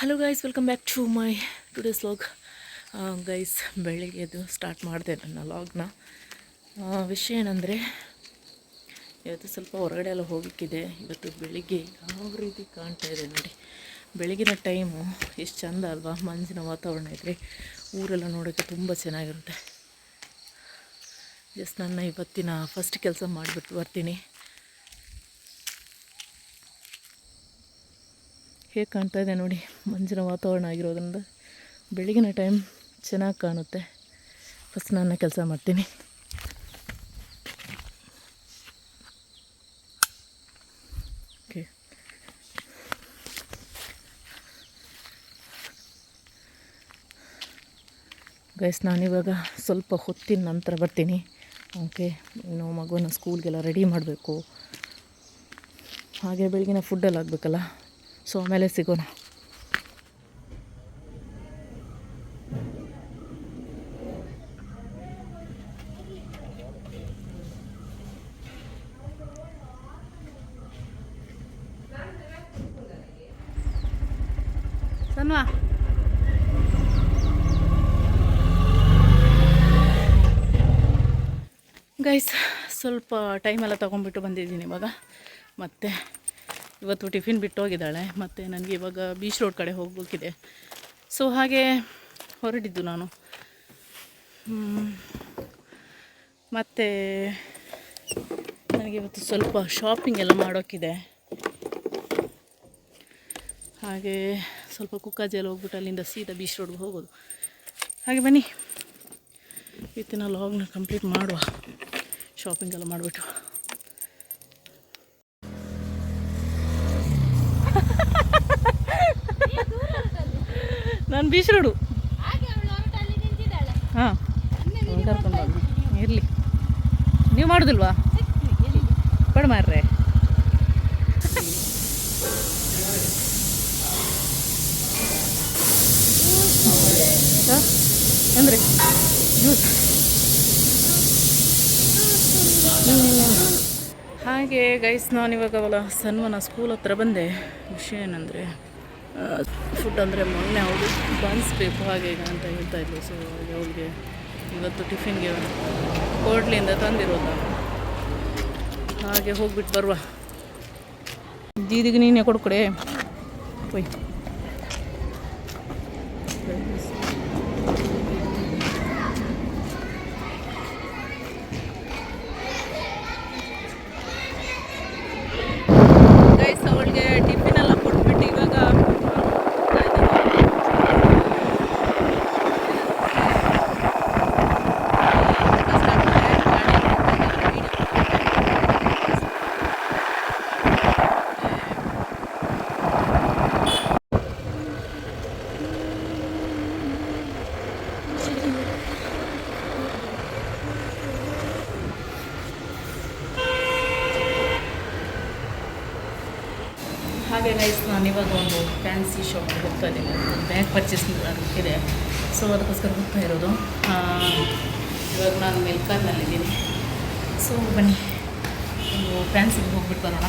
Hello guys welcome back to my today's vlog guys ಬೆಳಿಗ್ಗೆ ಎದ್ದು start ಮಾಡಿದೆ ನನ್ನ ಲಾಗ್ನ ವಿಷಯ ಏನಂದರೆ, ಇವತ್ತು ಸ್ವಲ್ಪ ಹೊರಗಡೆ ಎಲ್ಲ ಹೋಗಲಿಕ್ಕಿದೆ. ಇವತ್ತು ಬೆಳಿಗ್ಗೆ ಯಾವ ರೀತಿ ಕಾಣ್ತಾ ಇದೆ ನೋಡಿ. ಬೆಳಗಿನ ಟೈಮು ಎಷ್ಟು ಚಂದ ಅಲ್ವಾ? ಮಂಜಿನ ವಾತಾವರಣ ಇದ್ದರೆ ಊರೆಲ್ಲ ನೋಡೋಕ್ಕೆ ತುಂಬ ಚೆನ್ನಾಗಿರುತ್ತೆ. ಜಸ್ಟ್ ನನ್ನ ಇವತ್ತಿನ ಫಸ್ಟ್ ಕೆಲಸ ಮಾಡಿಬಿಟ್ಟು ಬರ್ತೀನಿ. ಹೇಗೆ ಕಾಣ್ತಾ ಇದೆ ನೋಡಿ. ಮಂಜಿನ ವಾತಾವರಣ ಆಗಿರೋದ್ರಿಂದ ಬೆಳಗಿನ ಟೈಮ್ ಚೆನ್ನಾಗಿ ಕಾಣುತ್ತೆ. ಫಸ್ಟ್ ನನ್ನ ಕೆಲಸ ಮಾಡ್ತೀನಿ. ಓಕೆ ಗೈಸ್ ನಾನಿವಾಗ ಸ್ವಲ್ಪ ಹೊತ್ತಿನ ನಂತರ ಬರ್ತೀನಿ. ಓಕೆ ಇನ್ನು ಮಗುವನ್ನು ಸ್ಕೂಲ್ಗೆಲ್ಲ ರೆಡಿ ಮಾಡಬೇಕು. ಹಾಗೆ ಬೆಳಗಿನ ಫುಡ್ಡೆಲ್ಲ ಆಗಬೇಕಲ್ಲ ಸೊ ಆಮೇಲೆ ಸಿಗೋಣ. ಸನ್ವಾ. ಗೈಸ್ ಸ್ವಲ್ಪ ಟೈಮೆಲ್ಲ ತೊಗೊಂಡ್ಬಿಟ್ಟು ಬಂದಿದ್ದೀನಿ ಇವಾಗ. ಮತ್ತು ಇವತ್ತು ಟಿಫಿನ್ ಬಿಟ್ಟು ಹೋಗಿದ್ದಾಳೆ ಮತ್ತು ನನಗೆ ಇವಾಗ ಬೀಚ್ ರೋಡ್ ಕಡೆ ಹೋಗಬೇಕಿದೆ. ಸೊ ಹಾಗೆ ಹೊರಟಿದ್ದು ನಾನು. ಮತ್ತು ನನಗೆ ಇವತ್ತು ಸ್ವಲ್ಪ ಶಾಪಿಂಗ್ ಎಲ್ಲ ಮಾಡೋಕ್ಕಿದೆ. ಹಾಗೆ ಸ್ವಲ್ಪ ಕುಕ್ಕಾಜೆಲ್ಲ ಹೋಗ್ಬಿಟ್ಟು ಅಲ್ಲಿಂದ ಸೀದಾ ಬೀಚ್ ರೋಡ್ಗೆ ಹೋಗೋದು. ಹಾಗೆ ಬನ್ನಿ. ಇವತ್ತಿನ ಲಾಗ್ನ ಕಂಪ್ಲೀಟ್ ಮಾಡುವ. ಶಾಪಿಂಗ್ ಎಲ್ಲ ಮಾಡಿಬಿಟ್ಟು. ನಾನು ಬೀಚ್ ರೋಡು ಹಾಂ. ಇರಲಿ. ನೀವು ಮಾಡೋದಿಲ್ವಾ? ಕೊಡ ಮಾರ್ರೆ. ಅಂದ್ರೆ? ಜ್ಯೂಸ್. ಹಾಗೆ ಗೈಸ್ ನಾನಿವಾಗ ಅವಳ ಸನ್ವನ ಸ್ಕೂಲ್ ಹತ್ರ ಬಂದೆ. ವಿಷಯ ಏನಂದರೆ ಫುಡ್ ಅಂದರೆ ಮೊನ್ನೆ ಅವಳು ಬನ್ಸ್ ಬೇಕು ಹಾಗೆ ಈಗ ಅಂತ ಹೇಳ್ತಾ ಇದ್ಲು ಸೊ ಅವಳಿಗೆ ಇವತ್ತು ಟಿಫಿನ್ಗೆ ಹೋಟ್ಲಿಂದ ತಂದಿರೋದು ಹಾಗೆ ಹೋಗ್ಬಿಟ್ಟು ಬರುವ. ದೀದಿಗೆ ನೀನೇ ಕೊಡ್ಕೊಡೆ ಒಯ್ ಗೈಸ್ ಅವಳಿಗೆ ಟಿಫಿನ್ ಎಲ್ಲ ಕೊಟ್ಬಿಟ್ಟು ಇವಾಗ ಹೋಗ್ತಾ ಇದ್ದೀನಿ. ಹಾಗೆ ಗೈಸ್ ನಾನು ಇವಾಗ ಒಂದು ಫ್ಯಾನ್ಸಿ ಶಾಪಿಗೆ ಹೋಗ್ತಾ ಇದ್ದೀನಿ ಬ್ಯಾಗ್ ಪರ್ಚೇಸ್ ಇದೆ ಸೊ ಅದಕ್ಕೋಸ್ಕರ ಹೋಗ್ತಾ ಇರೋದು. ಇವಾಗ ನಾನು ಮೆಲ್ಕಾರ್ನಲ್ಲಿದ್ದೀನಿ ಸೊ ಬನ್ನಿ. ಫ್ಯಾನ್ಸಿಗೆ ಹೋಗ್ಬಿಟ್ಟು ಬರೋಣ.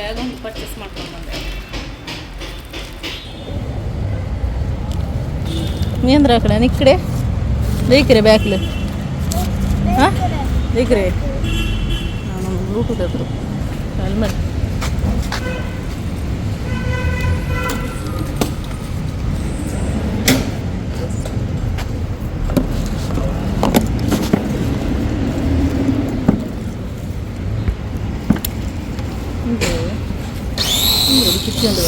ಬ್ಯಾಗ್ ಒಂದು ಪರ್ಚೇಸ್ ಮಾಡ್ಕೊಂಡು ಬಂದೆ. ನೀಂದ್ರ ಕಡೆ ಈ ಕಡೆ? ಬೇಕ್ರೆ ಬ್ಯಾಕ್ಲು? ಹಾಂ? ಬೇಕ್ರೆ? ನಾನು ಬ್ಲೂಟೂತ್ ಹತ್ರ ಹೆಲ್ಮೆಟ್ ಪ್ರತಿಯೊಂದು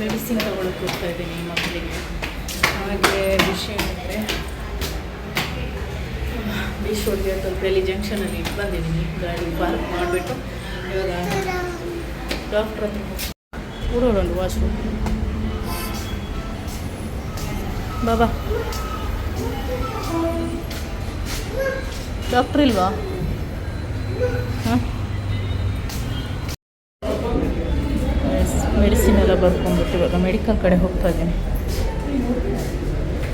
ಮೆಡಿಸಿನ್ ತಗೊಳಕ್ಕೆ ಹೋಗ್ತಾ ಇದ್ದೀನಿ ಮಕ್ಕಳಿಗೆ. ಹಾಗೆ ವಿಷಯ ಅಂದರೆ ಬೀಶ್ವರ್ಗೆ ತೊಂದರೆಯಲ್ಲಿ ಜಂಕ್ಷನಲ್ಲಿ ಇಟ್ಟು ಬಂದಿದ್ದೀನಿ, ಗಾಡಿ ಪಾರ್ಕ್ ಮಾಡಿಬಿಟ್ಟು. ಇವಾಗ ಡಾಕ್ಟ್ರ್ ಹತ್ರ ಕೂಡೋಣ ವಾಶ್ರೂಮ್ ಬಾಬಾ ಡಾಕ್ಟ್ರ್ ಇಲ್ವಾ? ಹಾಂ? ಮೆಡಿಸಿನ್ ಎಲ್ಲ ಬರ್ಕೊಂಡ್ಬಿಟ್ಟು ಇವಾಗ ಮೆಡಿಕಲ್ ಕಡೆ ಹೋಗ್ತಾ ಇದ್ದೀನಿ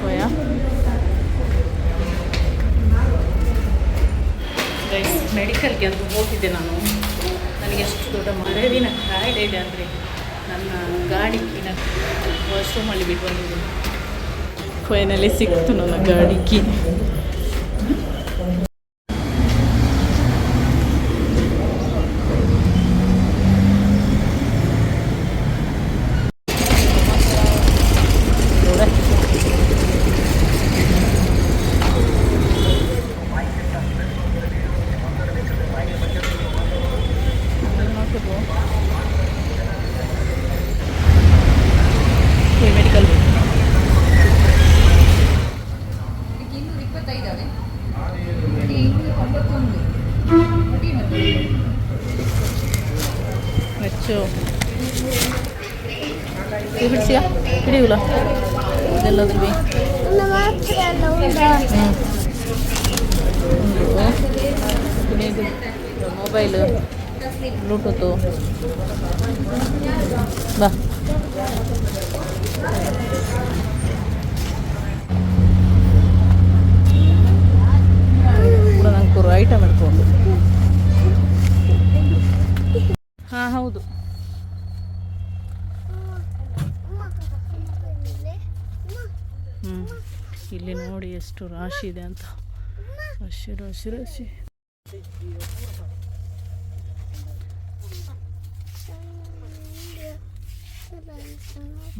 ಓಯಾ ಗೈಸ್ ಮೆಡಿಕಲ್ಗೆ ಅಂತ ಹೋಗಿದ್ದೆ ನಾನು. ನನಗೆ ಎಷ್ಟು ದೊಡ್ಡ ಮರವಿನ ಕಾಯಿಲೆ ಇದೆ ಅಂದರೆ ನನ್ನ ಗಾಡಿ ಕೀನ ವಾಶ್ರೂಮಲ್ಲಿ ಬಿಟ್ಟು ಬಂದಿದ್ದೀನಿ. ಫೈನಲಿ ಸಿಕ್ತು ನನ್ನ ಗಾಡಿ ಹಿಡಿಸಿಯಾ ಹಿಡಿಯುಲ್ಲ ಇದೆಲ್ಲದ್ರ ಬಿ ಹ್ಞೂ ಇದು ಮೊಬೈಲು ಬ್ಲೂಟೂತು ಬಾ ಕೂಡ ನಂಗೆ ಕೂರು ಐಟಮ್ ಇಟ್ಕೊಂಡು ಇಲ್ಲಿ ನೋಡಿ ಎಷ್ಟು ರಾಶಿ ಇದೆ ಅಂತ. ಹಸಿರು ಹಸಿರು ಹಸಿ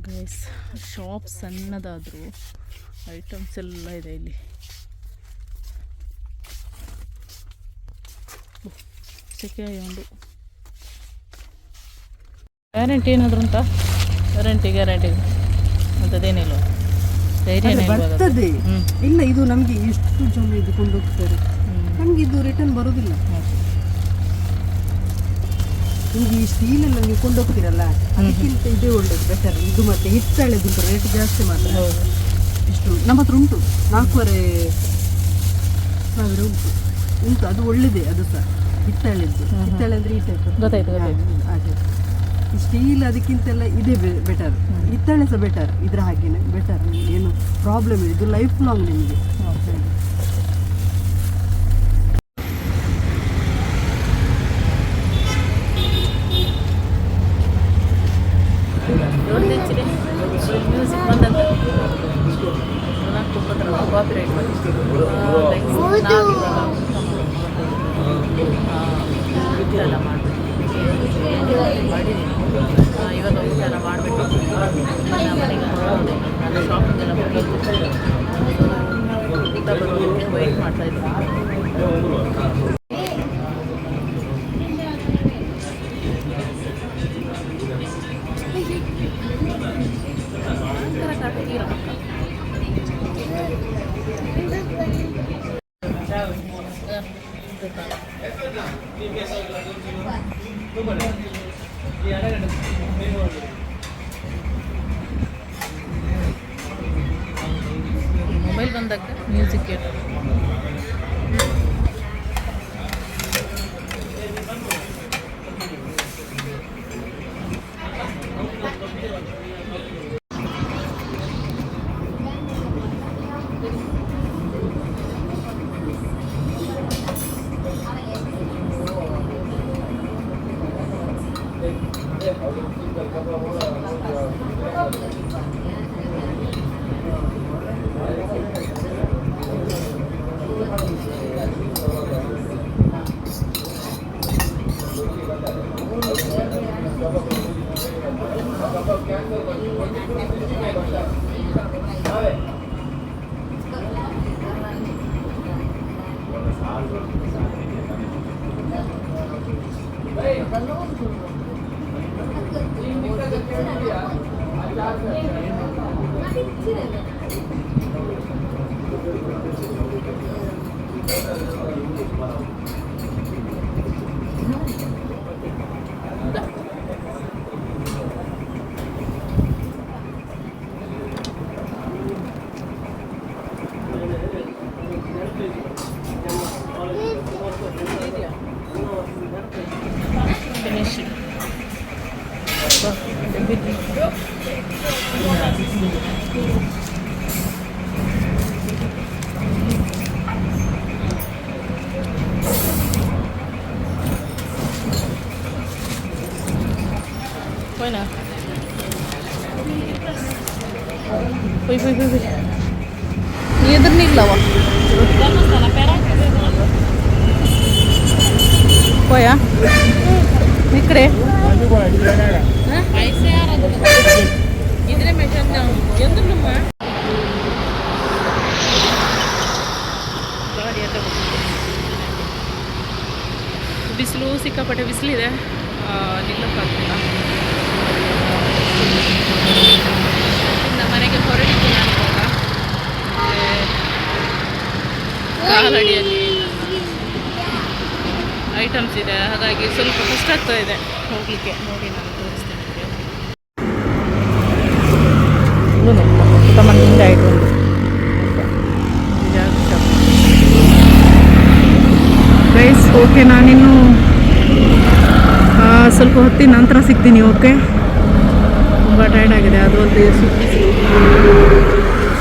ಗೈಸ್ ಶಾಪ್ ಸಣ್ಣದಾದರೂ ಐಟಮ್ಸ್ ಎಲ್ಲ ಇದೆ ಇಲ್ಲಿ. ಉಂಟು ಗ್ಯಾರಂಟಿ ಏನಾದ್ರು ಅಂತ ಗ್ಯಾರಂಟಿ ಗ್ಯಾರಂಟಿ ಅಂಥದ್ದೇನಿಲ್ಲ ಧೈರ್ಯನೇ ಬರ್ತದೆ. ಹ್ಮ್. ಇಲ್ಲ ಇದು ನಮಗೆ ಎಷ್ಟು ಜನ ಇದು ಕೊಂಡೋಗ್ತಾರೆ. ನಮ್ಗೆ ಇದು ರಿಟರ್ನ್ ಬರೋದಿಲ್ಲ. ನಿಮ್ಗೆ ಈ ಸ್ಟೀಲ್ ಎಲ್ಲ ನೀವು ಕೊಂಡೋಗ್ತೀರಲ್ಲ ಅದಕ್ಕಿಂತ ಇದೇ ಒಳ್ಳೇದು. ಬೆಟರ್ ಇದು ಮತ್ತೆ ಹಿತ್ತಾಳೆದುಂಟು ರೇಟ್ ಜಾಸ್ತಿ ಮಾತ್ರ. ಇಷ್ಟು ಎಷ್ಟು ನಮ್ಮ ಹತ್ರ ಉಂಟು. ನಾಲ್ಕೂವರೆ ಸಾವಿರ ಉಂಟು. ಉಂಟು ಅದು ಒಳ್ಳೇದೇ ಅದು ಸಹ. ಹಿತ್ತಾಳೆದ್ದು ಹಿತ್ತಾಳೆ ಅಂದ್ರೆ ಈ ಟೈಪ್ ಗೊತ್ತಾಯ್ತು ಗೊತ್ತಾಯ್ತು. ಸ್ಟೀಲ್ ಅದಕ್ಕಿಂತೆಲ್ಲ ಇದೇ ಬೆಟರ್ ಹಿತ್ತಾಳೆ ಸಹ ಬೆಟರ್ ಇದ್ರ ಹಾಗೇನೆ ಬೆಟರ್ ಏನು ಪ್ರಾಬ್ಲಮ್ ಇದೆ ಇದು ಲೈಫ್ ಲಾಂಗ್ ನಿಮಗೆ ಓಕೆ ಮ್ಯೂಸಿಕ್ ಬಂದಂತ ಕಾಪಿ ರೈಟ್ ಊಟ ಎಲ್ಲ ಮಾಡಬೇಕು ಇವಾಗ ಊಟ ಎಲ್ಲ ಮಾಡಿಬಿಟ್ಟು ಮನೆಗೆ ಹೊರಡೋದೆ ನಾನು ಶಾಪಿಂಗ್ ಎಲ್ಲ ಮುಗಿಯಿತು ಊಟ ಬರೋದಕ್ಕೆ ವೆಯ್ಟ್ ಮಾಡ್ತಾ ಇದ್ದೀನಿ ಭಯಂಕರ ಕಾಟಕೀರ ಮಕ್ಕ ಮೊಬೈಲ್ ಬಂದಾಗ ಮ್ಯೂಸಿಕ್ ಕೇಳು. Thank you. Quay nào Ui, ui, ui, ui. Ni edir niglawa. Gal masala pera ಸಿಕ್ಕಾಪಟ್ಟೆ ಬಿಸಿಲಿದೆ. ನಿಲ್ಲಕ್ಕಾಗ್ತಿಲ್ಲ ಇನ್ನು ಮನೆಗೆ ಹೊರಡಿದ್ದು ನಾನು ಇವಾಗ. ಕಾಲಡಿಯಲ್ಲಿ ಐಟಮ್ಸ್ ಇದೆ. ಹಾಗಾಗಿ ಸ್ವಲ್ಪ ಕಷ್ಟ ಆಗ್ತಾ ಇದೆ. ಹೋಗಲಿಕ್ಕೆ. ನೋಡಿ ನಾನು ತೋರಿಸ್ತೇನೆ ಮಂದಿ ಆಯಿತು ಓಕೆ ನಾನಿನ್ನು ಸ್ವಲ್ಪ ಹೊತ್ತಿನ ನಂತರ ಸಿಗ್ತೀನಿ, ಓಕೆ? ತುಂಬ ಟೈರ್ಡ್ ಆಗಿದೆ, ಅದು ಒಂದು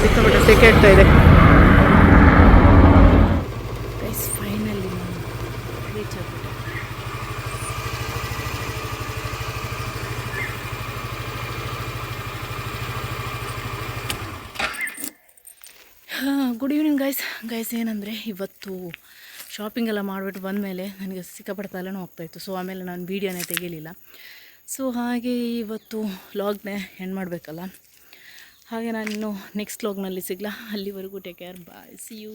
ಸಿಕ್ಕಾಪಟ್ಟೆ ಸೆಕೆ ಆಗ್ತಾ ಇದೆ. ಗುಡ್ ಈವ್ನಿಂಗ್ ಗೈಸ್ ಗೈಸ್ ಏನಂದರೆ ಇವತ್ತು ಶಾಪಿಂಗ್ ಎಲ್ಲ ಮಾಡಿಬಿಟ್ಟು ಬಂದಮೇಲೆ ನನಗೆ ಸಿಕ್ಕಾಪಟ್ಟೆ ಹೋಗ್ತಾ ಹೋಗ್ತಾಯಿತ್ತು ಸೊ ಆಮೇಲೆ ನಾನು ವೀಡಿಯೋನೇ ತೆಗೀಲಿಲ್ಲ. ಸೊ ಹಾಗೆ ಇವತ್ತು ಲಾಗ್ನೇ ಎಂಡ್ ಮಾಡಬೇಕಲ್ಲ? ಹಾಗೆ ನಾನು ನೆಕ್ಸ್ಟ್ ಲಾಗ್ನಲ್ಲಿ ಸಿಗಲಾ. ಅಲ್ಲಿವರೆಗೂ take care bye see you